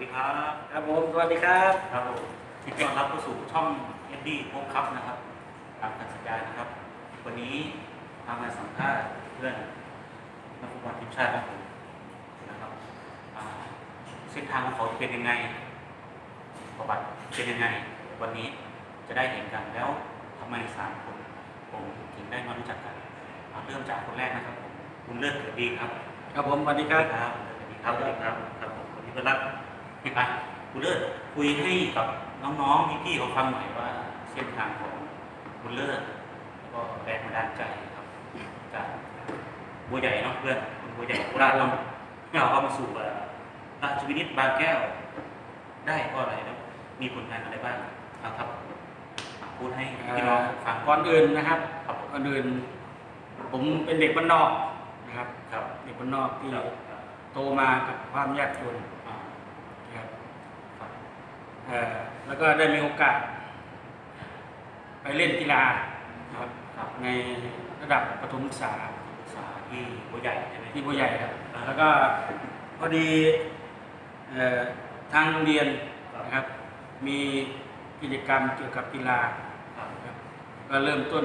ดีครับครับผมสวัสดีครับครับผมที่ต้อนรับเข้าสู่ช่องเอ็นดี้โคกครับนะครับตามการสัญญานะครับ วันนี้ทำมาสัมภาษณ์เพื่อนนักฟุตบอลทีมชาติของผมนะครับอ่าเส้นทางของเขาจะเป็นยังไงประวัติเป็นยังไง วันนี้จะได้เห็นกันแล้วทำไมสามคนผมถึงได้มารู้จักกันเอาเริ่มจากคนแรกนะครับผมคุณเลิศเกิดดีครับ ครับผมสวัสดีครับครับสวัสดีครับสวัสดีครับครับผมวันนี้ก็รับ อะคุณเลิศคุยให้กับน้องๆพี่ๆเขาฟังหน่อยว่าเส้นทางของคุณเลิศแล้วก็แรงบันดาลใจครับจากบัวใหญ่เนาะเพื่อนคุณบัวใหญ่โคราชเราเราเข้ามาสู่เอ่อราชวินิตบางแก้ว ได้ก็อะไรแล้วมีผลงานอะไรบ้างเอาครับอะพูดให้พี่น้องฟังก่อนอื่นนะครับครับผมก่อนอื่น ผมเป็นเด็กบ้านนอกนะครับครับเด็กบ้านนอกที่ครับโตมากับความยากจน อ่า นะครับ ครับ เอ่อแล้วก็ได้มีโอกาส ไปเล่นกีฬานะครับครับในระดับประถมศึกษาศึกษาที่บัวใหญ่ใช่ไหมที่บัวใหญ่ครับอ่าแล้วก็พอดีเอ่อทางโรงเรียนนะครับ มีกิจกรรมเกี่ยวกับกีฬาครับครับก็เริ่มต้น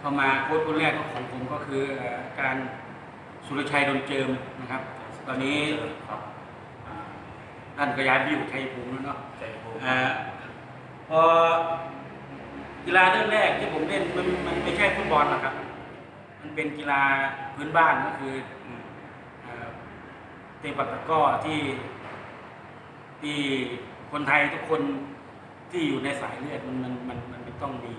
เข้ามาโค้ชคนแรกของผมก็คือเอ่อการสุรชัยดนเจิมนะครับ ตอนนี้ครับอ่า ท่านก็ย้ายไปอยู่ไทยภูมิแล้วเนาะใจโบเอ่อพอกีฬาเรื่องแรกที่ผมเล่นมันมันไม่ใช่ฟุตบอลหรอกครับ มันเป็นกีฬาพื้นบ้านก็คืออืมเอ่อเตะปักตะกร้อที่ที่คนไทยทุกคนที่อยู่ในสายเลือดมันมันมันมันมันต้องมี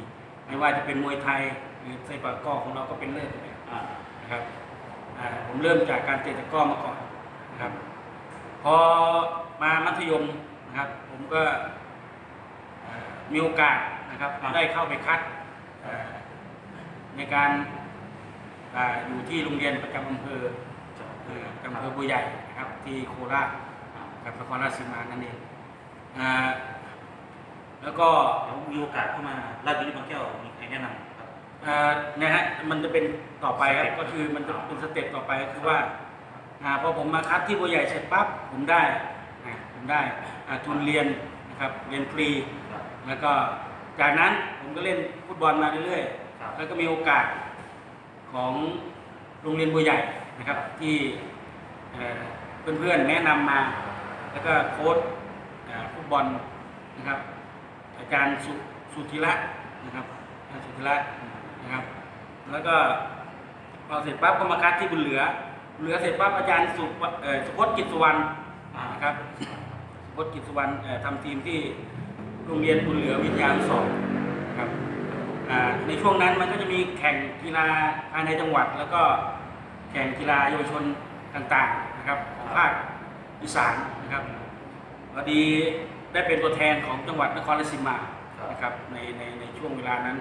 ไม่ว่าจะเป็นมวยไทยหรือเตะปักตะกร้อของเราก็เป็นเลือดอยู่แล้ว อ่านะครับอ่าผมเริ่มจากการเตะตะกร้อมาก่อนนะครับ พอ มามัธยมนะครับ ผมก็เอ่อมีโอกาสนะครับได้เข้าไปคัดเอ่อในการอาอยู่ที่โรงเรียนประจำอำเภอจะเอ่ออำเภอบัวใหญ่นะครับ ที่โคราชอ่ากับนครราชสีมานั่นเองอ่าแล้วก็แล้วมีโอกาสเข้ามาราชบุรีบางแก้วมีใครแนะนำครับเอ่อนะฮะมันจะเป็นต่อไปครับก็คือมันจะเป็นสเต็ปต่อไปก็คือว่าอ่าพอผมมาคัดที่บัวใหญ่เสร็จปั๊บผมได้อ่า ผมได้อ่าทุนเรียนนะครับเรียนฟรีครับแล้วก็จากนั้นผมก็เล่นฟุตบอลมาเรื่อยครับๆแล้วก็มีโอกาสของโรงเรียนบัวใหญ่นะครับที่เอ่อเพื่อนๆแนะนำมา แล้วก็โค้ชเอ่อฟุตบอลนะครับอาจารย์สุสุธิระนะครับอาจารย์สุธิระนะครับ แล้วก็พอเสร็จปั๊บก็มาคัดที่บุญเหลือบุญเหลือเสร็จปั๊บอาจารย์สุเอ่อสุพจน์กิจสุวรรณอ่านะครับ สุพจน์กิจสุวรรณทำทีมที่โรงเรียนบุญเหลือวิทยาสองครับในช่วงนั้นมันก็จะมีแข่งกีฬาภายในจังหวัด แล้วก็แข่งกีฬาเยาวชนต่างๆนะครับของภาคอีสานนะครับพอดีได้เป็นตัวแทนของจังหวัดนครราชสีมานะครับในในในช่วงเวลานั้น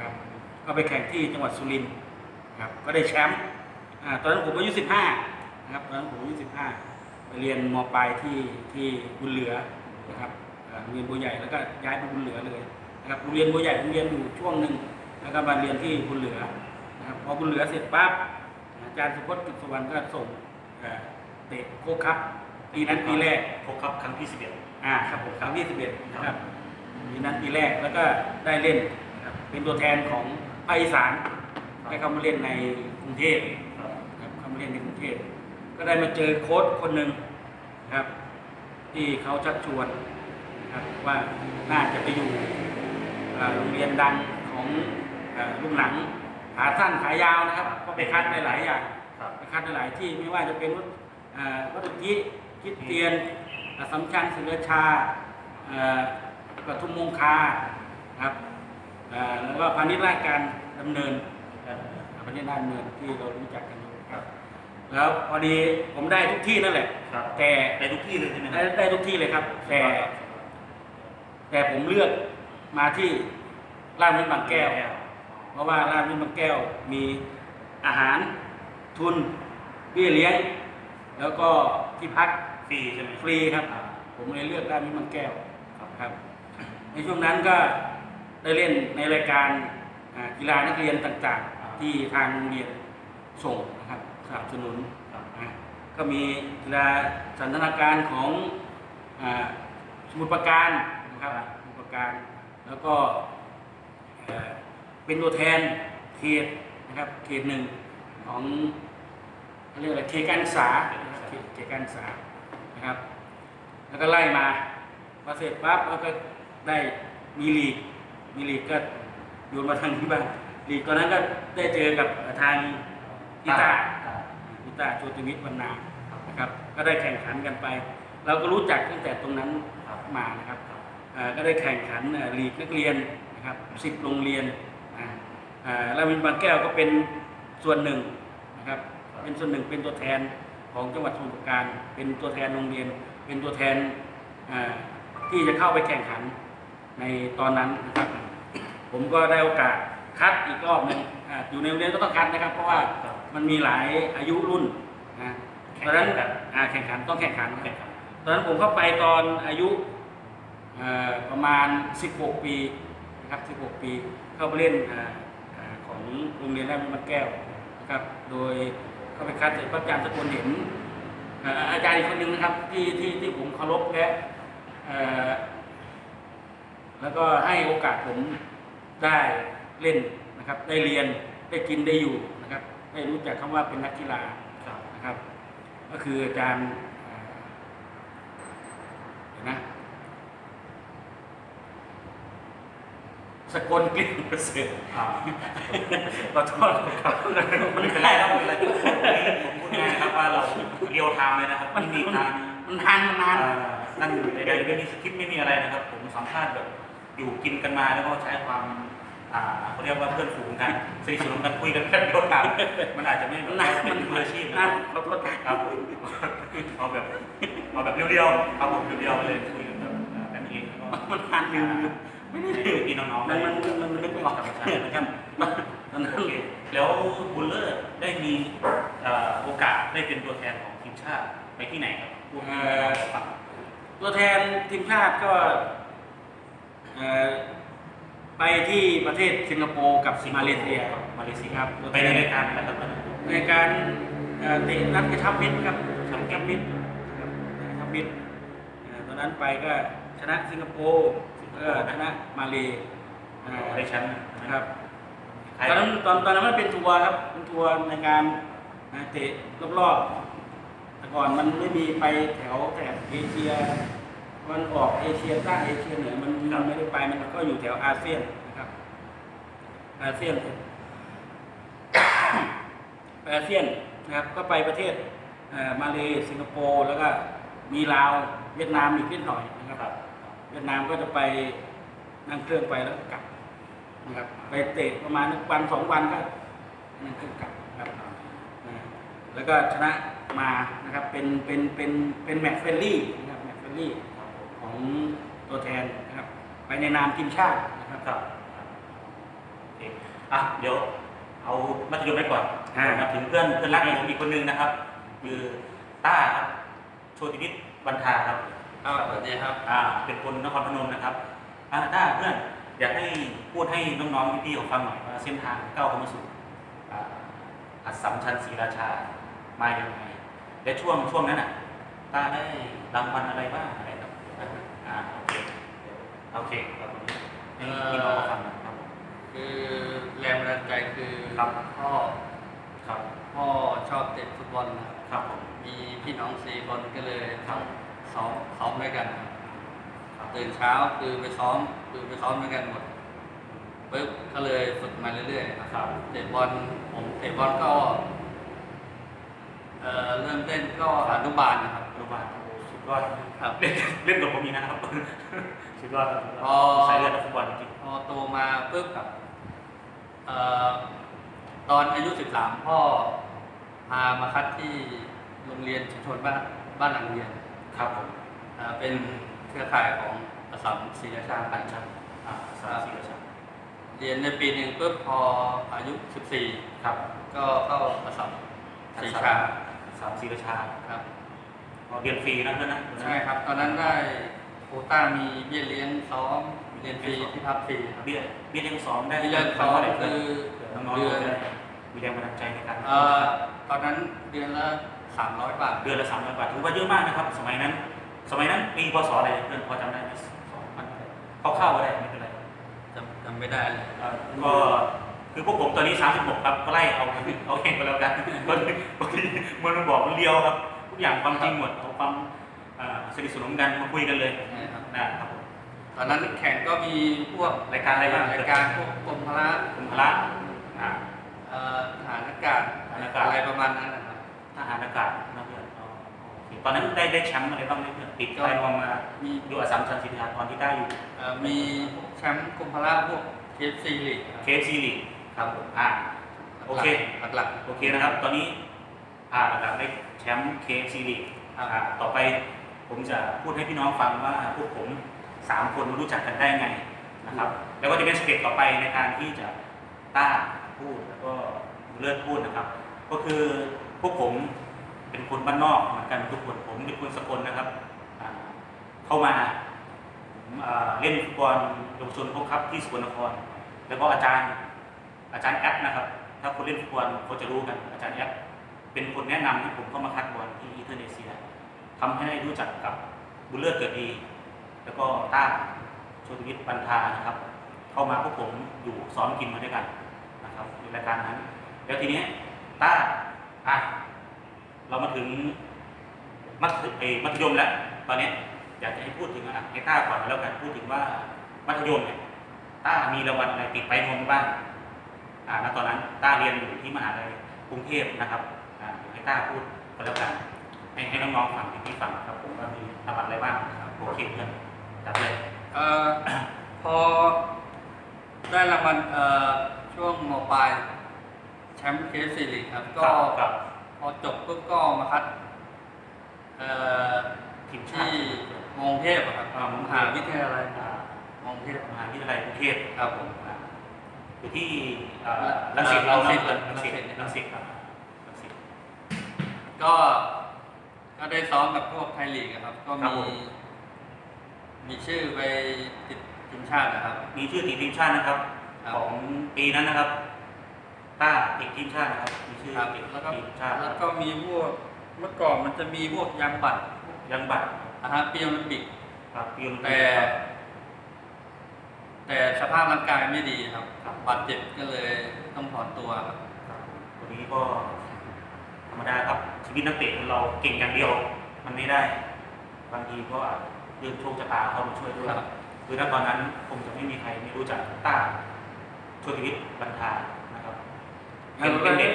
ครับก็ไปแข่งที่จังหวัดสุรินทร์ครับก็ได้แชมป์ตอนนั้นผมอายุ15นะครับตอนนั้นผมอายุ15 เรียนมปลายที่ที่บุญเหลือนะครับอ่าโรงเรียนบัวใหญ่แล้วก็ย้ายไปบุญเหลือเลยนะครับโรงเรียนบัวใหญ่ผมเรียนอยู่ช่วงหนึ่งแล้วก็มาเรียนที่บุญเหลือนะครับพอบุญเหลือเสร็จปั๊บอาจารย์สุพจน์กิจสุวรรณก็ส่งเอ่อเตะโคกครับปีนั้นปีแรกพบครับครั้งที่สิบเอ็ดอ่าครับผมครั้งที่สิบเอ็ดนะครับปีนั้นปีแรกแล้วก็ได้เล่นนะครับเป็นตัวแทนของภาคอีสานได้เข้ามาเล่นในกรุงเทพครับครับเข้ามาเรียนในกรุงเทพ ก็ได้มาเจอโค้ชคนหนึ่งนะครับที่เขาชักชวนนะครับว่าน่าจะไปอยู่เอ่อโรงเรียนดังของเอ่อลูกหนังขาสั้นขายาวนะครับ ก็ไปคัดได้หลายอย่างครับไปคัดได้หลายที่ไม่ว่าจะเป็นวัดเอ่อวัดอุทิศคริดเตียนอสสัมชัญศิลชาเอ่อปทุมมงคาครับเอ่อแล้วก็พาณิชย์ราชการดำเนินประเทศด้านเมืองที่เรารู้จักกันอยู่ครับ แล้วพอดีผมได้ทุกที่นั่นแหละ ครับแต่ไปทุกที่เลยใช่ไหมคได้รับ ได้ทุกที่เลยครับ แต่แต่ผมเลือกมาที่ราชบุรีบางแก้ว เพราะว่าราชบุรีบางแก้วมีอาหารทุนเบี้ยเลี้ยง แล้วก็ที่พักฟรีใช่ไหมฟรีครับ อ่าผมเลยเลือกราชบุรีบางแก้วครับครับ ในช่วงนั้นก็ได้เล่นในรายการอ่ากีฬานักเรียนต่างๆ ที่ทางโรงเรียนส่งนะครับส นับสนุนนะก็มีกีฬาสันทนาการของอสมุทรปราการนะครับสมุทรปราการ แล้วก็เป็นตัวแทนเขตนะครับเขตหนึ่งของเรียกอะไรเขตการศึกษาเขตการศึกษานะครับ แล้วก็ไล่มาพอเสร็จปั๊บแล้วก็ได้มีลีกมีลีกก็โยนมาทางที่บ้านลีกตอนนั้นก็ได้เจอกับทางกีตาร์ ตาโชติวิทย์วรรณานะครับ ก็ได้แข่งขันกันไป เราก็รู้จักตั้งแต่ตรงนั้นมานะครับก็ได้แข่งขันลีกนักเรียนนะครับสิบโรงเรียนอ่าเอ่อแล้ววินบางแก้วก็เป็นส่วนหนึ่งนะครับ เป็นส่วนหนึ่งเป็นตัวแทนของจังหวัดสมุทรปราการ เป็นตัวแทนโรงเรียน เป็นตัวแทนที่จะเข้าไปแข่งขันในตอนนั้นนะครับ ผมก็ได้โอกาสคัดอีกรอบหนึ่งออยู่ในโรงเรียนก็ต้องคัดนะครับ เพราะว่า มันมีหลายอายุรุ่นนะตอนนั้นอ่าแข่งขันต้องแข่งขันแข่งขันตอนนั้นผมเข้าไปตอนอายุเอ่อประมาณ 16 ปีนะครับ 16 ปี เข้าไปเล่นอ่าอ่าของโรงเรียนราชบัณฑิตแก้วนะครับ โดยเข้าไปคัดเสร็จพระอาจารย์ตะกนเห็นเอ่ออาจารย์อีกคนหนึ่งนะครับที่ที่ที่ผมเคารพและเอ่อแล้วก็ให้โอกาสผมได้เล่นนะครับ ได้เรียนได้กินได้อยู่นะครับ ได้รู้จักคำว่าเป็นนักกีฬาครับนะครับ ก็คืออาจารย์เอ่อเดี๋ยวนะสกลกลิ่นประเสริฐอ่าขอโทษครับมันไม่ได้ครับมันผมพูดง่ายๆครับว่าเราเรียวไทม์เลยนะครับมันมีการมันนานมันนานอ่านั่นใดๆไม่มีสคริปต์ไม่มีอะไรนะครับ ผมสัมภาษณ์แบบอยู่กินกันมาแล้วก็ใช้ความ อ่าเขาเรียกว่าเพื่อนฝูงกันสนิทสนมกันคุยกันแค่เดียวกันมันอาจจะไม่แบบนานเป็มันนมืออาชีพนะนาคนรับขอโทษครับครับผมเอาแบบเอาแบบเรียวๆครับผมเรียวๆเลยคุยกันแบบอ่ากันเองแล้วก็มันนานลืมลืมไม่ได้ลืมพี่น้องๆมัได้นมันมันมันนึกไม่ออกนะครับตอนนั้นโอเคแล้วบุลเลอร์ได้มีเอ่อโอกาสได้เป็นตัวแทนของทีมชาติไปที่ไหนครับพูดให้เราฟังตัวแทนทีมชาติก็เอ่อ ไปที่ประเทศสิงคโปร์กับมาเลเซียมาเลเซียครับไปในรายการอะไรครับตอนนั้นในการเอ่อเตะนัดกระชับมิตรครับกระชับมิตรครับกระชับมิตรเอ่อตอนนั้นไปก็ชนะสิงคโปร์ก็ชนะมาเลอ่าได้แชมป์ครับใครตอนนั้นตอนตอนนั้นมันเป็นทัวร์ครับเป็นทัวร์ในการอ่าเตะรอบๆแต่ก่อนมันไม่มีไปแถวแถบเอเชีย มันออกเอเชียใต้เอเชียเหนือมันมันไม่ได้ไปมันก็อยู่แถวอาเซียนนะครับ อาเซียนไปอาเซียนนะครับ ก็ไปประเทศเอ่อมาเลสิงคโปร์แล้วก็มีลาวเวียดนามอีกนิดหน่อยนะครับครับเวียดนามก็จะไปนั่งเครื่องไปแล้วก็กลับนะครับ ไปเตะประมาณวันสองวันก็นั่งเครื่องกลับครับอ่าแล้วก็ชนะมานะครับเป็นเป็นเป็นเป็นแมตช์เฟรนลี่นะครับแมตช์เฟรนลี่ ของตัวแทนนะครับ ไปในนามทีมชาตินะครับครับโอเคอะเดี๋ยวเอามัธยมไว้ก่อนอ่ามาถึงเพื่อนเพื่อนรักของผมอีกคนนึงนะครับ คือต้าครับโชติวิทย์บรรทาครับครับสวัสดีครับอ่าเป็นคนนครพนมนะครับอ่าต้าเพื่อนอยากให้พูดให้น้องๆพี่ๆเขาฟังหน่อยว่าเส้นทางก้าวเข้ามาสู่อ่าอัสสัมชัญศรีราชามาอย่างไรและช่วงช่วงนั้นอะต้าได้รางวัลอะไรบ้างอะไรครับอ่าโอเค โอเคครับผมให้พี่น้องเขาฟังหนะครับผม คือแรงบันดาลใจคือครับพ่อครับพ่อชอบเตะฟุตบอลนะครับครับผม มีพี่น้องสี่คนก็เลยต้องซ้อมซ้อมด้วยกันครับครับตื่นเช้าคือไปซ้อมคือไปซ้อมด้วยกันหมดปุ๊บก็เลยฝึกมาเรื่อยๆครับครับเตะบอลผมเตะบอลก็เอ่อเริ่มเล่นก็อนุบาลนะครับอนุบาลโอ้โหสุด ยอดครับเล่นเล่นกับผมมีนะครับสุดยอดครับพอใส่เลือดนักฟุตบอลจริงพอโตมาปุ๊บครับเอ่อตอนอายุ 13 พ่อพามาคัดที่โรงเรียนชุมชนบ้านบ้านหลังเรียนครับผมอ่าเป็นเครือข่ายของอสสัมศรีราชาพันธ์ครับอ่าสามสี่กระชับเรียนในปีหนึ่งปุ๊บพออายุครับ14ก็เข้าอสสัมศรีราชาสามสี่กระชาครับพอ เรียนฟรีนะเพื่อนนะใช่ครับ ตอนนั้นได้โควต้ามีเบี้ยเลี้ยงซ้อมเรียนฟรีที่พักฟรีครับเบี้ยเบี้ยเลี้ยงสองได้เบี้ยเลี้ยงซ้อมเท่าไหร่คือน้องๆเดือนจะได้มีแรงบันดาลใจในการเอ่อตอนนั้นเดือนละ300บาทเดือนละสามร้อยบาทถือว่าเยอะมากนะครับ สมัยนั้น สมัยนั้นปีพศอะไรเพื่อนพอจำได้ไหมสองพันเขาเข้าๆก็ได้ไม่เป็นไรจำจำไม่ได้เลยเอ่อก็คือพวกผมตอนนี้ 36 ครับก็ไล่เอาเอาเองก็แล้วกันก็บางทีมันมาบอกมันเลียวครับ ทุกอย่างความจริงหมดเอาความเอ่อสนิทสนมกันมาคุยกันเลยใช่ครับนะครับผมตอนนั้นแข่งก็มีพวกรายการอะไรบ้างรายการพวกกรมพละคุณพระอ่า เอ่อทหารอากาศทหารอากาศ อะไรประมาณนั้นนะครับ ทหารอากาศนะเพื่อนอ๋อโอเคตอนนั้นได้ได้แชมป์อะไรบ้างไหมเพื่อนติดไปรวมมามีอยู่อัสสัมชัญศรีราตอนที่ได้อยู่ เอ่อมีพวกแชมป์กรมพละพวกเคฟซีลีกเคฟซีลีกครับผมอ่า โอเค หลักโอเคนะครับ ตอนนี้อ่าหลังได้แชมป์เคฟซีลีกๆครับอ่าต่อไปผมจะพูดให้พี่น้องฟังว่าพวกผมสามคนรู้จักกันได้ไงนะครับ แล้วก็จะเป็นสเต็ปต่อไปในการที่จะต้าพูดแล้วก็เลือดพูดนะครับ ก็คือพวกผมเป็นคนบ้านนอกเหมือนกันทุกคนผมเป็นคนสกลนะครับอ่าเข้ามาผมอ่าเล่นฟุตบอลเยาวชนพวกครับที่สกลนคร แล้วก็อาจารย์อาจารย์แอปนะครับ ถ้าคนเล่นฟุตบอลเขาจะรู้กันอาจารย์แอป เป็นคนแนะนำให้ผมเข้ามาคัดบอลที่อินเตอร์เนเซียทำให้ได้รู้จักกับบุญเลิศเกิดดี แล้วก็ต้าโชติวิทย์บันทานะครับ เข้ามาพวกผมอยู่ซ้อมกินมาด้วยกันนะครับในรายการนั้น แล้วทีนี้ต้าอะเรามาถึงมัธเอ่อมัธยมแล้ว ตอนนี้อยากจะให้พูดถึงอะให้ต้าก่อนแล้วกันพูดถึงว่ามัธยมเนี่ยต้ามีรางวัลอะไรติดไปนวมบ้างอ่าณตอนนั้นต้าเรียนอยู่ที่มหาลัยกรุงเทพนะครับ ต้าพูดก็แล้วกันให้ให้น้องๆฟังพี่ๆฟังครับผมว่ามีรางวัลอะไรบ้างนะครับโอเคเพื่อนจัดเลยเอ่อพอได้รางวัลเอ่อช่วงมปลายแชมป์เคฟซีลีกครับก็กับพอจบปุ๊บก็มาคัดเอ่อทีมชาที่ติมงเทพอะครับอ่ามมงเทพหาวิทยาลัยอ่ามงเทพมหาวิทยาลัยกรุงเทพครับผมอ่าอยู่ที่เอ่อรัรังงสิสิตตเรารังสิตเนอะรังสิตรังสิตรังสิตครับรังสิต ก็ก็ได้ซ้อมกับพวกไทยลีกอะครับ ก็ครับมีผมมีชื่อไปติดทีมชาตินะครับ มีชื่อติดทีมชาตินะครับ ครับ ของปีนั้นนะครับต้าติดทีมชาตินะครับ มีชื่อครับติดแล้วก็ทีมชาติแล้วก็มีพวกเมื่อก่อนมันจะมีพวกยังบัตรยังบัตรนะฮะปีโอลิมปิก ครับปีโอลิมปิกแต่แต่สภาพร่างกายไม่ดีครับครับ บาดเจ็บก็เลยต้องถอนตัวครับ ครับวันนี้ก็ ธรรมดาครับชีวิตนักเตะเราเก่งอย่างเดียว มันไม่ได้ บางทีก็อาจเรื่องโชคชะตาเข้ามาช่วยด้วยครับคือณตอนนั้นคงจะไม่มีใครไม่รู้จักต้าโชติวิทย์บรรทานะครับเป็นเป็นเด็ก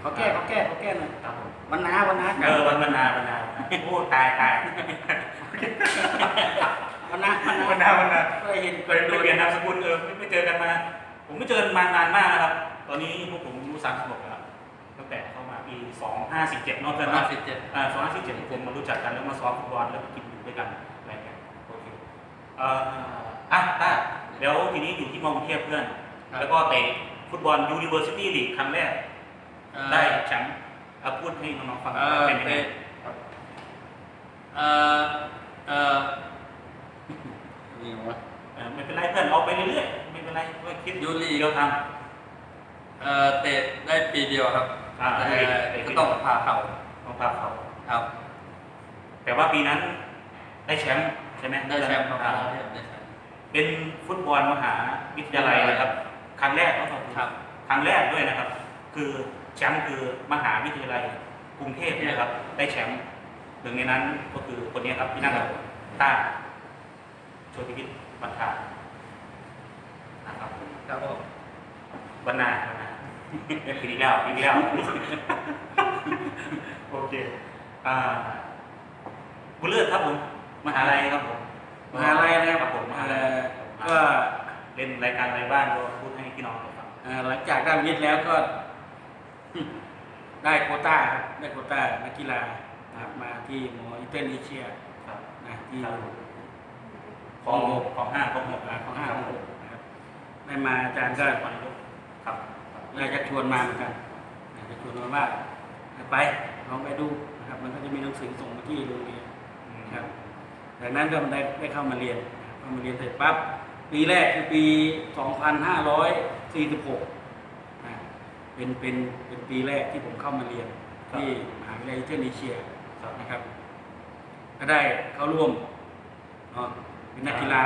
เขาแก้เขาแก้เขาแก้หน่อยครับผมวันนาวันนาเออวันบรรณาบรรณาโอ้ตายตายวันนาวันบรรนาณาบรรณาก็เห็นเคยเปลี่ยนนามสกุลเออไม่ไม่เจอกันมา ผมไม่เจอกันมานานมากนะครับ ตอนนี้พวกผมอายุสามสิบหก องห้าสิบเจ็ดนอกจากนั้ห้าสิบเจ็ดอ่า2517ผมมารู้จักกันแล้วมาซ้อมฟุตบอลแล้วก็กินอยู่ด้วยกันอะไรเงี้ยโอเคเอ่ออะต้วทีนี้อยู่ที่มอกงเทีพเพื่อน แล้วก็เตะฟุตบอล University League ครั้งแรก ได้แชมป์เอาพูดให้น้องๆฟังเอป็นยังไงเตะเออเออนี่วะ เออไม่เป็นไรเพื่อนเอาไปเรื่อยๆไม่เป็นไรว่คิดยูริ เดียวทาง เออเตะได้ปีเดียวครับ อ่าแต่ได้ได้ปีเดียวก็ต้องผ่าเข่าำต้องพาเขาครับ แต่ว่าปีนั้นได้แชมป์ใช่ไหมได้แชมป์ครับอ่าได้แชมป์เป็นฟุตบอลมหาวิทยาลัยนะครับ ครั้งแรกก็ครับ ครั้งแรกด้วยนะครับ คือแชมป์คือมหาวิทยาลัยกรุงเทพนะครับ ได้แชมป์หนึ่งในนั้นก็คือคนนี้ครับที่นั่งกับผมต้าโชติวิทย์บรรทานะครับครับผมบรรณาบรรณา ปีนี้แล้วปีนี้แล้วโอเคอ่าบุญเลิศครับผมมหาลัยครับผมมหาลัยนะครับผมมหาเอ่ลัยอก็เล่นรายการอะไรบ้างก็พูดให้พี่น้องฟังเอ่อหลังจากได้วิทย์แล้วก็ ได้โควต้าครับได้โควต้านักกีฬานะครับมาที่มออินเตอร์เนเชียครับนะที่ครับของหกของห้าของหกอ่าของห้าของหกนะครับได้มาอาจารย์ก็วันยกครับ อยากจะชวนมาเหมือนกันอยากจะชวนมาว่าไปลองไปดูนะครับ มันก็จะมีหนังสือส่งมาที่โรงเรียนครับจากนั้นก็ได้ได้เข้ามาเรียนเข้ามาเรียนเสร็จปั๊บปีแรกคือปี 2546นะเป็นเป็นเป็นปีแรกที่ผมเข้ามาเรียนที่มหาวิทยาลัยเทคนิคเชียนะครับ ก็ได้เข้าร่วมเป็นนักกีฬา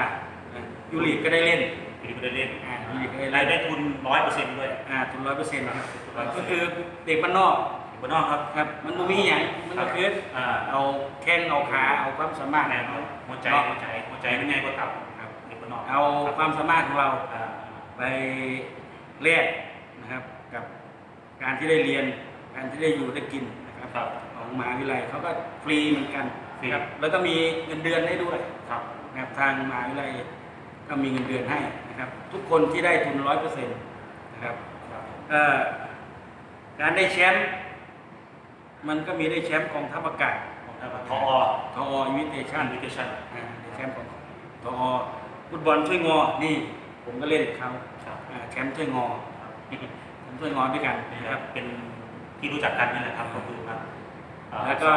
ยูริก็ได้เล่น ปีก็ได้เล่นอ่ายูริก็ได้รายเล่นได้ทุนร้อยเปอร์เซ็นต์ด้วยอ่าทุนร้อยเปอร์เซ็นต์ครับ100%ก็คือเด็กบ้านนอกอยู่บ้านนอกครับครับ มันบ่มีอย่างมันก็คืออ่าเอาแข้งเอาขาเอาความสามารถแหนของเราหัวใจหัวใจหัวใจเป็นไงก็ตับครับเด็กบ้านนอกเอาความสามารถของเรา อ่าไปแลกนะครับกับการที่ได้เรียนการที่ได้อยู่ได้กินนะครับครับ ของมหาวิทยาลัยเขาก็ฟรีเหมือนกันฟรีนะครับแล้วก็มีเงินเดือนให้ด้วยครับนะครับทางมหาวิทยาลัย ก็มีเงินเดือนให้นะครับ ทุกคนที่ได้ทุนร้อยเปอร์เซ็นต์นะครับครับเอ่อการได้แชมป์มันก็มีได้แชมป์กองทัพอากาศของทางทอทออิมิเตชันอินวิเทชั่นอ่าได้แชมป์ของทอฟุตบอลถ้วยงอ นี่ ผมก็เล่นกับเขาครับอ่าแชมป์ถ้วยงอแชมป์ถ้วยงอด้วยกันนี่นะคครัรับบเป็นที่รู้จักกันนี่แหละครับก็คือครับอ่าแล้วก็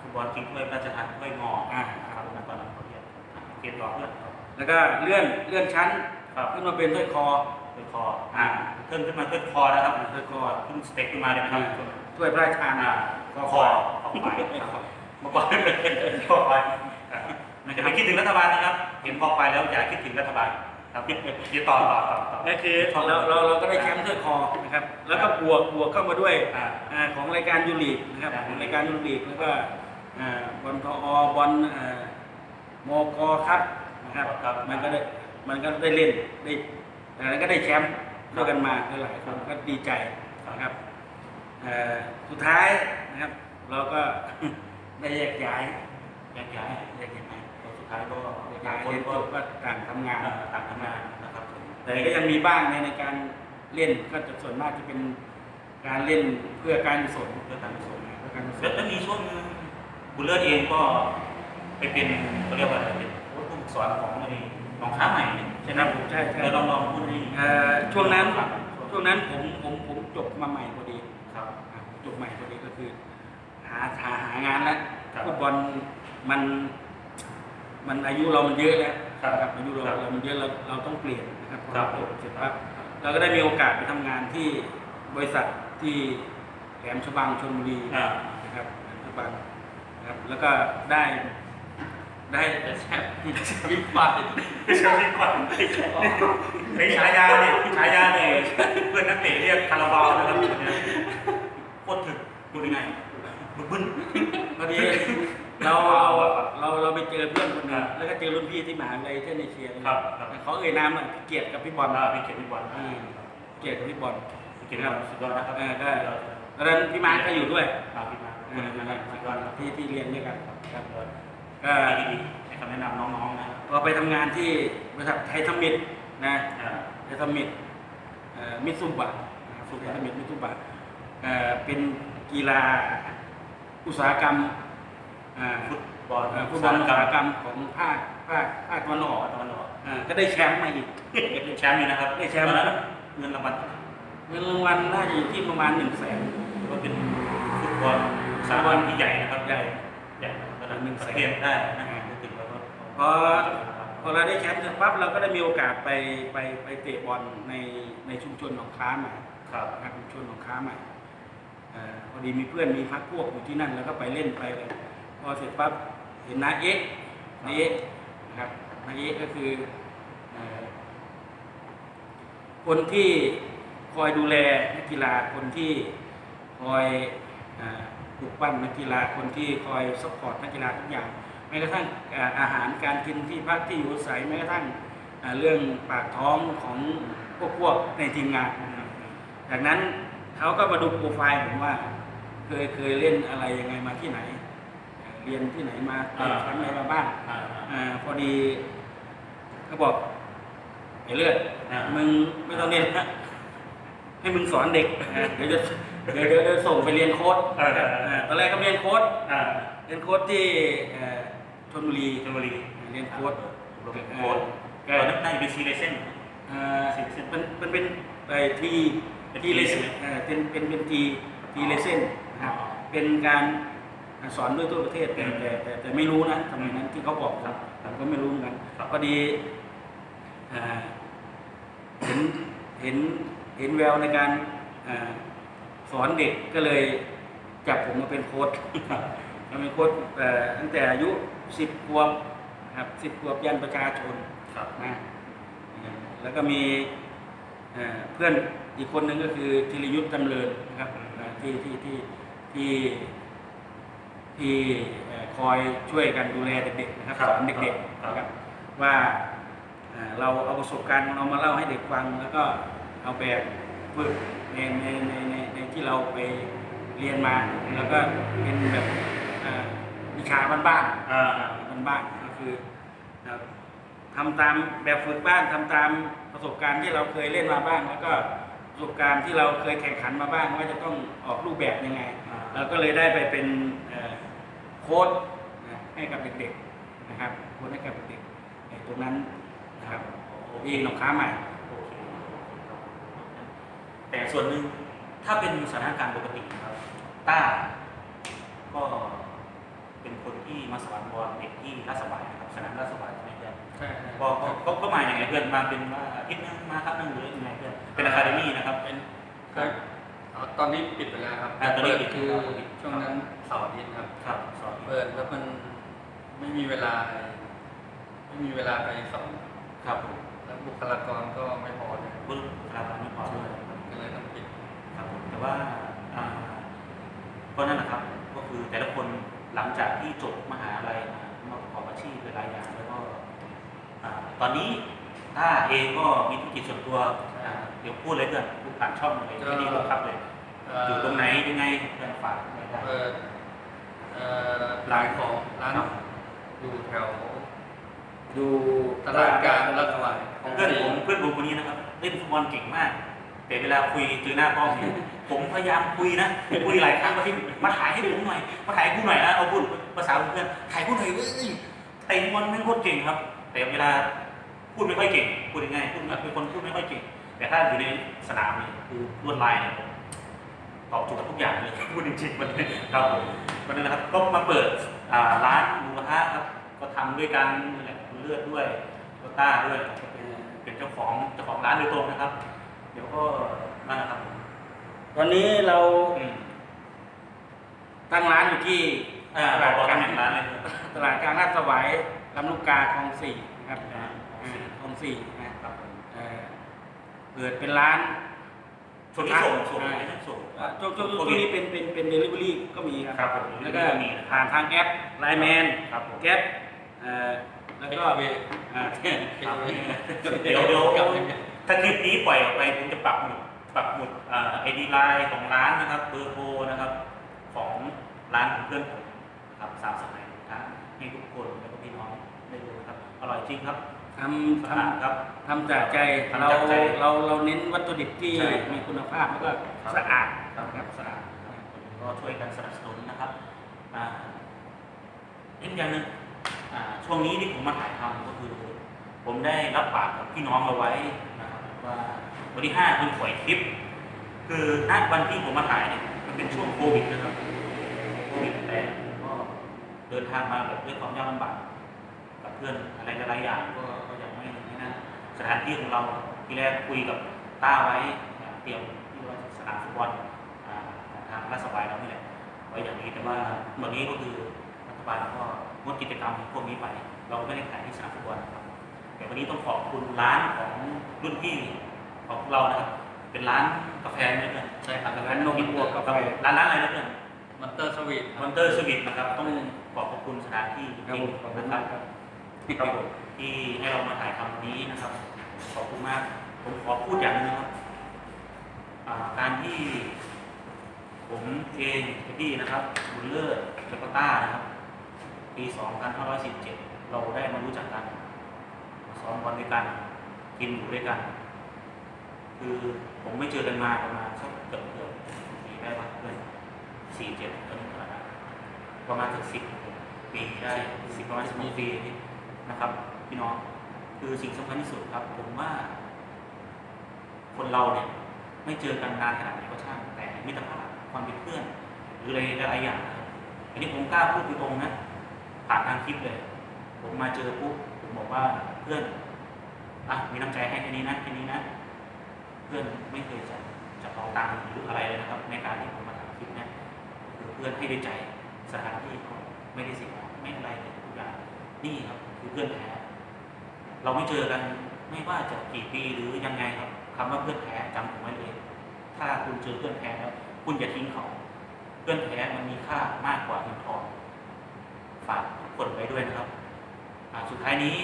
ฟุตบอลชิงถ้วยพระราชทานถ้วยงออ่าครับตอนนั้นเขาเรียกเกมต่อเพื่อนครับ แล้วก็เลื่อนเลื่อนชั้นครับขึ้นมาเป็นถ้วยคอถ้วยคออ่าขึ้นขึ้นมาขึ้นคอนะครับถ้วยคอขึ้นสเต็ปขึ้นมาเลยนะครับ ถ้วยพระราชทานอ่าคอคอเข้าไปครับเมื่อก่อนคอไปมันจะไปคิดถึงรัฐบาลนะครับ เห็นคอไปแล้วอย่าคิดถึงรัฐบาลครับเดี๋ยวต่อต่อต่อต่อก็คือเราเราเราก็ได้แชมป์ถ้วยคอนะครับ แล้วก็บวกบวกเข้ามาด้วยอ่าอ่าของรายการยูรีกนะครับครับของรายการยูรีกแล้วก็อ่าบอลทอบอลอ่ามกครับนะ ครับครับมันก็ได้มันก็ได้เล่นได้แล้วก็ได้แชมป์ด้วยกันมาหลายๆคนก็ดีใจนะครับเอ่อสุดท้ายนะครับ เราก็ได้แยกย้ายแยกย้ายแยกย้ายแล้วสุดท้ายก็แยกต่าย้างยคนเรียนก็จบก็ต่างทำงานอ่าต่างทำงานนะครับผมแต่ก็ยังมีบ้างในในการเล่นก็จะส่วนมากจะเป็นการเล่นเพื่อการกุศลเพื่อการกุศลเพื่อการกุศแล้วลแล้วมีช่วงหนึงบุญเลิศเองก็ไปเป็นเขาเรียกว่าอะไรเป็นผู้ฝึก สอนของไอ้หนองค้าใหม่เนี่ยใช่ไหมครับผมใช่ใช่แล้วลองลองพูดให้เอ่อช่วงนั้นครับช่วงนั้นผมผมผมจบมาใหม่พอดีครับ อ่าผมจบใหม่พอดีก็คือ หาหาหางานแล้วครับ ฟุตบอลมัน มันอายุเรามันเยอะแล้วครับนะครับอายุเราครับเรามันเยอะเราเราต้องเปลี่ยนนะครับพอครัเราบจบเสร็จปั๊บเราก็ได้มีโอกาสไปทำงานที่บริษัทที่แหลมฉบังชลบุรี อ่า นะครับแหลมฉบังนะครับแล้วก็ได้ ได้แต่แชมป์วิบวัตไม่ใช่พี่ก่อนไอ้ฉายาเนี่ยฉายาเนี่ยเพื่อนนักเตะเรียกคาราบาวนะครับเนี่ยโคตรถึกดูยังไงบึ้นบึ้นพอดีเราเราเราเราไปเจอเพื่อนคนหนึงแล้วก็เจอรุ่นพี่ที่มหาวิทยาลัยเทคนิคเชียร์ครับครับเขาเอ่ยนามหน่อยเกียรติกับพี่บอลอ่าพี่เกียรติพี่บอลอ่าเกียรติกับพี่บอลพี่เกียรติพี่บสุดยอดนะครับเออก็ตอนนั้นพี่มาร์คก็อยู่ด้วยอ่าพี่มาอ่าสุดยอนะคที่ที่เรียนด้วยกันครับ ก็ก็ดีๆให้คำแนะนำน้องๆนะพอไปทำงานที่บริษัทไทยทมิตนะอ่า ไทยทมิตเอ่อมิตซูบะนะครับไทยทมิตมิตซูบะเอ่อเป็นกีฬาอุตสาหกรรมอ่าฟุตบอลเอ่อฟุตบอลอุตสาหกรรมของภาคภาคภาคตะวันออกตะวันออกอ่าก็ได้แชมป์มาอีกแชมป์อยู่นะครับได้แชมป์ ตอนนั้นเงินรางวัลเงินรางวัลน่าจะอยู่ที่ประมาณหนึ่งแสน ก็เป็นฟุตบอลสากลที่ใหญ่นะครับใหญ่ใหญ่นะครับระดับหนึ่งแสนประเทศได้นะพูดถึงแล้วก็พอพอเราได้แชมป์เสร็จปั๊บเราก็ได้มีโอกาสไปไปไปเตะบอลในในชุมชนหนองค้าใหม่ครับนะครับชุมชนหนองค้าใหม่เอ่อพอดีมีเพื่อนมีพักพวกอยู่ที่นั่นแล้วก็ไปเล่นไปเลยพอเสร็จปั๊บเห็นนาเอ็กนาเอ็กนะครับนาเอ็กก็คือเอ่อคนที่คอยดูแลนักกีฬาคนที่คอยอ่า ปลุกปั้นนักกีฬาคนที่คอยซัพพอร์ตนักกีฬาทุกอย่างแม้กระทั่งอ่าอาหารการกินที่พักที่อยู่อาศัยแม้กระทั่งอ่าเรื่องปากท้องของพวกพวกในทีมงานนะครับจากนั้นเขาก็มาดูโปรไฟล์ผมว่าเคยเคยเล่นอะไรยังไงมาที่ไหนเอ่อเรียนที่ไหนมาเตะแชมป์อะไรมาบ้างอ่าอาพอดีเขาบอกไอ้เลือดอ่ามึงไม่ต้องเรียนนะให้มึงสอนเด็กอ่าเดี๋ยวจะ เดี๋ยวเดี๋ยวเดี๋ยวส่งไปเรียนโค้ดเออเออเออ ตอนแรกก็เรียนโค้ดอ่าเรียนโค้ดที่เอ่อชลบุรีชลบุรีเรียนโค้ดโค้ดก็ตอนนั้นน่าจะเป็นซีเลเซน เอ่อมันมันเป็นไอ้ทีเป็นทีเลเซนใช่ไหมเอ่อเป็นเป็นเป็นทีทีเลเซนนะครับเป็นการสอนด้วยทั่วประเทศแต่แต่แต่แต่ไม่รู้นะสมัยนั้นที่เขาบอกครับผมก็ไม่รู้เหมือนกันครับ พอดีอ่าเห็นเห็นเห็นแววในการอา สอนเด็กก็เลยจับผมมาเป็นโค้ชครับคเราเป็นโค้ชเอ่อตั้งแต่อายุสิบขวบนะครับสิบขวบยันประชาชนครับนะแล้วก็มีเอ่อเพื่อนอีกคนหนึ่งก็คือธีรยุทธ์จำเริญนะครับเอ่อที่ที่ที่ที่ที่เอ่อคอยช่วยกันดูแลเด็กๆนะครับครับสอนเด็กๆนะครับว่าเอ่อเราเอาประสบการณ์ของเรามาเล่าให้เด็กฟัง แล้วก็เอาแบบฝึกในในในในใน ที่เราไปเรียนมาแล้วก็เป็นแบบเอ่อวิชาบ้านๆอ่าบ้านๆก็คือนะครับทำตามแบบฝึกบ้างทำตามประสบการณ์ที่เราเคยเล่นมาบ้าง แล้วก็ประสบการณ์ที่เราเคยแข่งขันมาบ้างว่าจะต้องออกรูปแบบยังไงอ่าเราก็เลยได้ไปเป็นเอ่อโค้ดนะให้กับเด็กๆนะครับโค้ดให้กับเด็กๆไอ้ตรงนั้นนะครับที่หนองค้าใหม่ โอเคแต่ส่วนหนึ่ง ถ้าเป็นสถานการณ์ปกตินะครับต้าก็เป็นคนที่มาสอนบอลเด็กที่ราชสบายนะครับสนามราชสบายใช่ไหมเพื่อนใช่ก็ก็ก็ก็มาอย่างไงเพื่อนมาเป็นว่าอาทิตย์นึงมาครั้งหนึงหรือยังไงเพื่อนเป็นอะคาเดมี่นะครับ เป็นก็อ๋อตอนนี้ปิดไปแล้วครับอ่าตอนนี้ปิดคือครับช่วงนั้นเสาร์อาทิตย์ครับ ครับสอนเปิดแล้วมันไม่มีเวลา ไม่มีเวลาไปสอนครับผมแล้วบุคลากรก็ไม่พอเลย บุคลากรไม่พอด้วยครับก็เลยต้องปิด ครับผมแต่ ว่าอ่าก็นั่นแหละครับ ก็คือแต่ละคนหลังจากที่จบมหาลัยมามาประกอบอาชีพหลายๆอย่างแล้วก็อ่าตอนนี้ต้าเองก็มีธุรกิจส่วนตัวอ่าเดี๋ยวพูดเลยเพื่อนพูดผ่านช่องเลยไม่ดีหรอกครับเลยเอยู่ตรงไหนยังไงเพื่อนฝากไว้ได้เปิดเอ่อร้านของร้านครับอยู่แถวดูตลาดกลางรัชวายของเพื่อนศรีผมเพื่อนผมคนนี้นะครับ เล่นฟุตบอลเก่งมาก แต่เวลาคุยเจอหน้ากล้องเนี่ยผมพยายามคุยนะคุยหลายครั้งว่าที่มาถ่ายให้ผมหน่อยมาถ่ายให้กูหน่อยนะเอาพูดภาษาเพื่อนถ่ายกูหน่อยเว้ยเตะบอลไม่โคตรเก่งครับ แต่เวลาพูดไม่ค่อยเก่งพูดยังไงพูดเป็นคนพูดไม่ค่อยเก่ง แต่ถ้าอยู่ในสนามเนี่ยคือลวดลายเนี่ยผมตอบโจทย์ทุกอย่างเลยพูดจริงๆมันครับผมวันนั้นนะครับก็มาเปิดร้านหมูกระทะครับก็ทำด้วยกันเลือดด้วยโตต้าด้วยเป็นเจ้าของเจ้าของร้านโดยตรงนะครับ เดี๋ยวก็นั่นนะครับตอนนี้เราอืมตั้งร้านอยู่ที่อ่าตเราลาดบอกกลางทำร้านเลยตลาดกลางลาดสวายลำลูกกาคลองสี่นะครับอ่า อ่าคลองสี่นะครับผมเอ่อเปิดเป็นร้านช่วงนี้ส่งส่งอ่าไม่ใช่ส่ง อ่าช่วงช่วงช่วงนี้เป็นเป็นเป็นเดลิเวอรี่ก็มีครับครับผมแล้วก็มีนะครับ ผ่านทางแอปไลน์แมนครับผม แก๊ปเอ่อแล้วก็เวอ่าครับเดี๋ยวเดี๋ยวกับ ถ้าคลิปนี้ปล่อยออกไปผมจะปรับหมุดปรับหมุดไอดีไลน์ของร้านนะครับเบอร์โทรนะครับ ของร้านของเพื่อนผมนะครับสามสมัยทั้งให้ทุกคนแล้วก็พี่น้องได้ดูนะครับอร่อยจริงครับทำสะทอาดครับำทำจากใจทำเราจากใจเราเราเน้นวัตถุดิบที่ใช่มีคุณภาพแล้วก็ครับสะอาดครับครับสะอาดครับก็ช่วยกันสนับสนุนนะครับอ่าอีกอย่างหนึ่งอ่าช่วงนี้ที่ผมมาถ่ายทำก็คือ ผมได้รับปากกับพี่น้องเอาไว้นะครับ ว่าวันที่ห้าคุณปล่อยคลิป คือณวันที่ผมมาถ่ายเนี่ยมันเป็นช่วงโควิดนะครับโควิดแต่ก็เดินทางมาแบบด้วยความยากลำบากกับเพื่อนอะไรหลายๆอย่างก็ก็ยังไม่ไม่นั่นสถานที่ของเราที่แรกคุยกับต้าไว้เตรียมที่ว่าสนามฟุตบอลอ่าของทางราชสบายเรานี่แหละไว้อย่างนี้แต่ว่าวันนี้ก็คือรัฐบาลก็งดกิจกรรมพวกนี้ไป เราไม่ได้ขายที่สนามฟุตบอลนะครับ แต่วันนี้ต้องขอบคุณร้านของรุ่นพี่ของเรานะครับ เป็นร้านกาแฟนะเพื่อนใช่ครับร้านนมบวกกาแฟร้านร้านอะไรนะเพื่อนมอนเตอร์สวีทมอนเตอร์สวิตนะครับ ต้องขอบพระคุณสถานที่จครับริงผมขอบๆคุณนะคมารับกครับครับผมที่ให้เรามาถ่ายทำวันนี้นะครับ ขอบคุณมาก ผมขอพูดอย่างหนึงนะครับอ่าการที่ผมเองพี่นะครับบุญเลิศแล้วก็ต้านะครับ ปี 2547 เราได้มารู้จักกัน ซ้อมบอลด้วยกัน กินอยู่ด้วยกัน คือผมไม่เจอกันมาประมาณสักเกือบเกือบปีได้ปะเพื่อนสี่เจ็ดก็ถึงขนาดนั้นประมาณสักสิบปีได้สิบประมาณสิบปีนะครับ พี่น้องคือสิ่งสำคัญที่สุดครับ ผมว่า คนเราเนี่ย ไม่เจอกันนานขนาดไหนก็ช่างแต่มิตรภาพความเป็นเพื่อน หรืออะไรหลายๆอย่างนะครับอันนี้ผมกล้าพูดตรงๆนะผ่านทางคลิปเลย ผมมาเจอปุ๊บผมบอกว่า เพื่อนอะมีน้ำใจให้แค่นี้นะแค่นี้นะ เพื่อนไม่เคยจะจะเอาตังค์หรืออะไรเลยนะครับ ในการที่ผมมาทำคลิปเนี่ยคือเพื่อนให้ด้วยใจสถานที่ก็ไม่ได้เสียไม่อะไรเลยทุกอย่างนี่ครับคือเพื่อนแท้เราไม่เจอกันไม่ว่าจะกี่ปีหรือยังไงครับคำว่าเพื่อนแท้จำผมไว้เลยถ้าคุณเจอเพื่อนแท้แล้วคุณอย่าทิ้งเขาเพื่อนแท้มันมีค่ามากกว่าเงินทองฝากทุกคนไว้ด้วยนะครับสุดท้ายนี้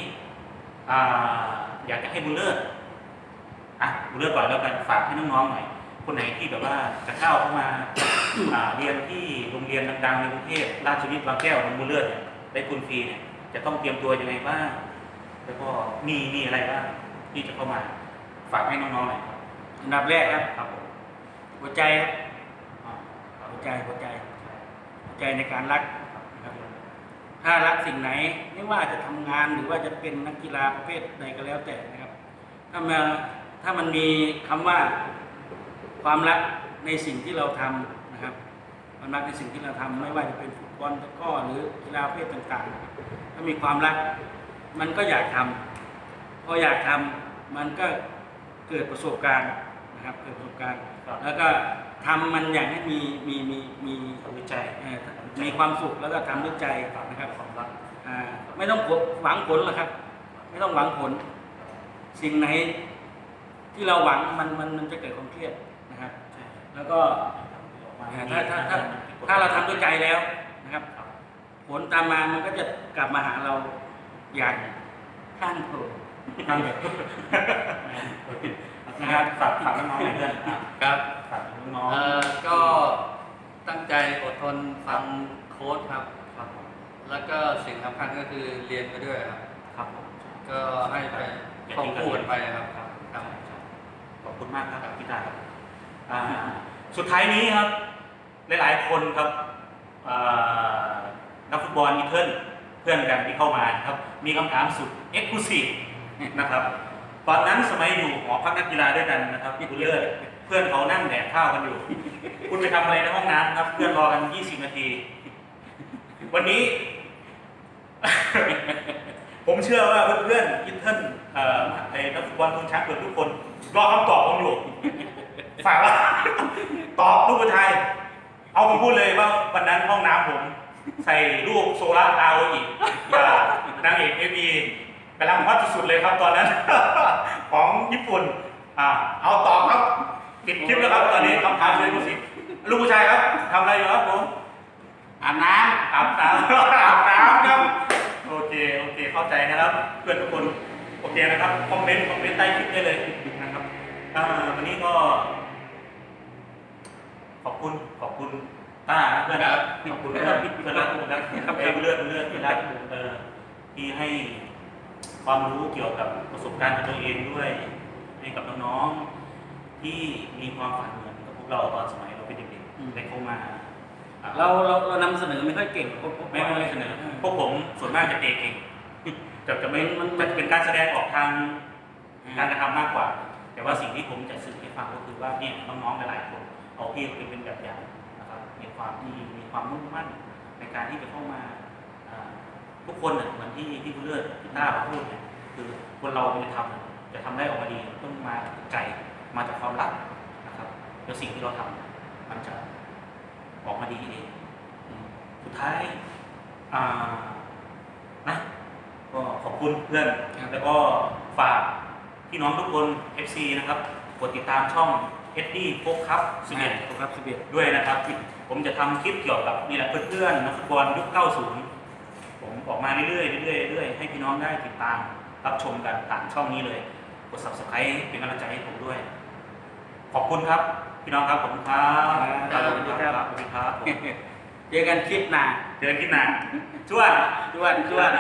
อยากจะให้บุญเลิศอะบุญเลิศก่อนแล้วกันฝากให้น้องๆหน่อยคนไหนที่แบบว่าจะเข้าเข้ามาเรียนที่โรงเรียนดังๆในกรุงเทพราชวิทย์บางแก้วน้องบุญเลิศเนี่ยได้ทุนฟรีเนี่ยจะต้องเตรียมตัวยังไงบ้างแล้วก็มีมีอะไรบ้างที่จะเข้ามา ฝากให้น้องๆหน่อยครับอันดับแรกครับครับผมหัวใจครับหัวใจหัวใจหัวใจในการรัก ถ้ารักสิ่งไหนไม่ว่าจะทำงานหรือว่าจะเป็นนักกีฬาประเภทใดก็แล้วแต่นะครับ ถ้ามาถ้ามันมีคำว่าความรักในสิ่งที่เราทำนะครับความรักในสิ่งที่เราทำไม่ว่าจะเป็นฟุตบอลตะก้อหรือกีฬาประเภทต่างๆ ถ้ามีความรักมันก็อยากทำพออยากทำมันก็เกิดประสบการณ์นะครับเกิดประสบการณ์ แล้วก็ทำมันอย่างให้มีมีมีมีวิจัย มีความสุขแล้วก็ทำด้วยใจนะครับความรักอ่าไม่ต้องหวังผลหรอกครับ ไม่ต้องหวังผล สิ่งไหนที่เราหวังมันมันมันจะเกิดความเครียดนะครับใช่แล้วก็ออกมาอ่าถ้าถ้าถ้าถ้าเราทำด้วยใจแล้วนะครับ ผลตามมามันก็จะกลับมาหาเราอย่างข้างโผล่นะครับฝากฝากน้องๆหน่อยเพื่อนอะครับฝากน้องเอ่อก็ ตั้งใจอดทนฟังโค้ดครับ ครับผมแล้วก็สิ่งสำคัญก็คือเรียนไปด้วยครับ ครับผมก็ให้ไปควบคู่กันไปครับครับครับขอบคุณมากครับพี่ตาครับอ่าสุดท้ายนี้ครับ หลาย ๆ คนครับนักฟุตบอลอีเทิร์นเพื่อนกันที่เข้ามาครับ มีคำถามสุดเอ็กซ์คลูซีฟนะครับ ตอนนั้นสมัยอยู่หอพักนักกีฬาด้วยกันนะครับพี่บุญเลิศ เพื่อนเขานั่งแดกข้าวกันอยู่ คุณไปทำอะไรในห้องน้ำครับ เพื่อนรอกัน 20 นาที วันนี้ ผมเชื่อว่าเพื่อนๆอินเทิร์นเอ่อไอ้นักฟุตบอลทุนช้างเกิดทุกคน รอคำตอบผมอยู่ ฝากว่า ตอบลูกผู้ชาย เอาผมพูดเลยว่าวันนั้นห้องน้ำผม ใส่รูปโซล่าดาวอีกอ่านางเอกเอวีกำลังฮอตสุดๆเลยครับตอนนั้น ของญี่ปุ่น อ่าเอาตอบครับ ปิดคลิปแล้วครับตอนนี้คำถามเลยดูสิลูกผู้ชายครับทำอะไรอยู่ครับผมอาบน้ำอาบน้ำอาบน้ำครับโอเคโอเคเข้าใจนะครับ เพื่อนทุกคนโอเคนะครับคอมเมนต์คอมเมนต์ใต้คลิปได้เลยนะครับวันนี้ก็ ขอบคุณขอบคุณต้าเพื่อนครับขอบคุณเพื่อนเพื่อนรักผมนะครับเออเลือดเลือดที่รักเออที่ให้ความรู้เกี่ยวกับประสบการณ์ของตัวเองด้วยให้กับน้องๆ ที่มีความฝันเหมือนกับพวกเราตอนสมัยเราเป็นเด็กๆได้เข้ามาอ่ำเราเราเรานำเสนอไม่ค่อยเก่งพวกพวกไม่ไม่เสนอพวกผมส่วนมากจะเตะเก่งจะจะไม่มันจะเป็นการแสดงออกทาง การกระทำมากกว่า แต่ว่าสิ่งที่ผมจะสื่อให้ฟังก็คือว่าเนี่ยน้องๆหลายๆคนเอาพี่ไปเป็นแบบอย่างนะครับมีความที่มีความมุ่งมั่นในการที่จะเข้ามาอ่าทุกคนน่ะเหมือนที่ที่คุณเลิศพี่ต้าเขาพูดเนี่ยคือคนเราจะทำจะทำได้ออกมาดีต้องมาจากใจ มาจากความรักนะครับแล้วสิ่งที่เราทำมันจะออกมาดีเองอืมสุดท้ายอ่านะก็ขอบคุณเพื่อนแล้วก็ฝากพี่น้องทุกคน FC นะครับกดติดตามช่อง SD โฟกครับสิสิบบเอ็เอ็ดดครับสิบเอ็ดด้วยนะครับ ผมจะทำคลิปเกี่ยวกับนี่แหละเพื่อนๆนักฟุตบอลยุค90ผมออกมาเรื่อยๆเรื่อยๆเรื่อยๆให้พี่น้องได้ติดตามรับชมกันผ่านช่องนี้เลย กด subscribe เป็นกำลังใจให้ผมด้วย ขอบคุณครับ พี่น้องครับขอบคุณครับครับสวัสดีครับสวัสดีครับผมเจอกันคลิปหน้าเจอกันที่ไหนจ้วนจวดจวด